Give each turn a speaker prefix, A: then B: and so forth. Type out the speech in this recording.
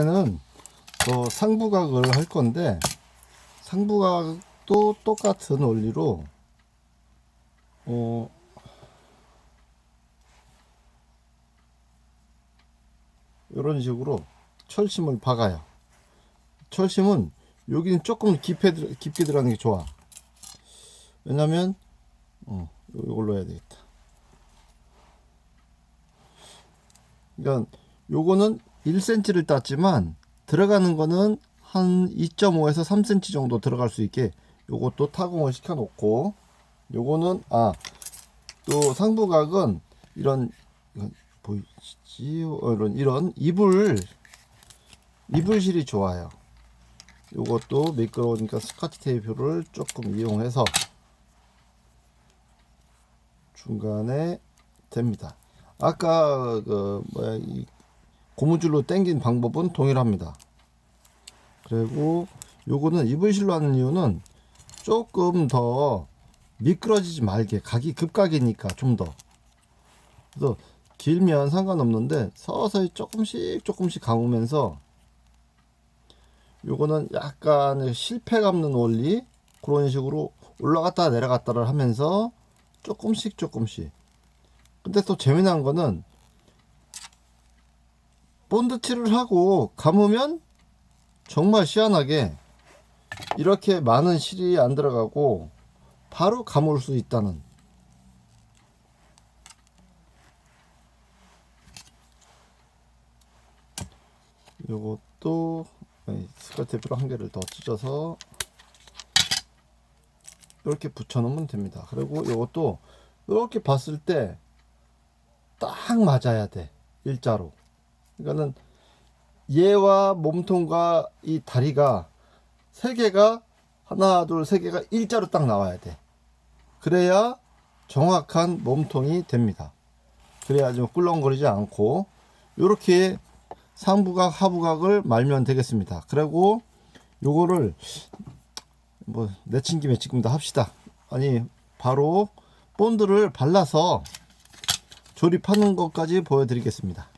A: 이번에는 또 상부각을 할 건데 상부각도 똑같은 원리로 어 이런 식으로 철심을 박아요. 철심은 여기는 조금 깊게, 들- 깊게 들어가는 게 좋아. 왜냐면 어, 이걸로 해야 되겠다. 그러니까 요거는 1cm를 땄지만 들어가는 거는 한 2.5에서 3cm 정도 들어갈 수 있게 요것도 타공을 시켜 놓고 요거는 아 또 상부각은 이런 이건 보이시지? 어, 이런 이런 이불 이불실이 좋아요. 요것도 미끄러우니까 스카치 테이프를 조금 이용해서 중간에 됩니다. 아까 그 뭐야 이 고무줄로 당긴 방법은 동일합니다. 그리고 요거는 이불실로 하는 이유는 조금 더 미끄러지지 말게 각이 급각이니까 좀 더. 그래서 길면 상관없는데 서서히 조금씩 조금씩 감으면서 요거는 약간 실패 감는 원리 그런 식으로 올라갔다 내려갔다를 하면서 조금씩 조금씩 근데 또 재미난 거는 본드칠을 하고 감으면 정말 시원하게 이렇게 많은 실이 안 들어가고 바로 감을 수 있다는 요것도 스카테이프로 한 개를 더 찢어서 이렇게 붙여 놓으면 됩니다. 그리고 요것도 이렇게 봤을 때 딱 맞아야 돼 일자로 그러니까는 얘와 몸통과 이 다리가 세 개가 하나 둘 세 개가 일자로 딱 나와야 돼. 그래야 정확한 몸통이 됩니다. 그래야 좀 꿀렁거리지 않고 이렇게 상부각 하부각을 말면 되겠습니다. 그리고 요거를 뭐 내친 김에 지금 다 합시다. 아니 바로 본드를 발라서 조립하는 것까지 보여드리겠습니다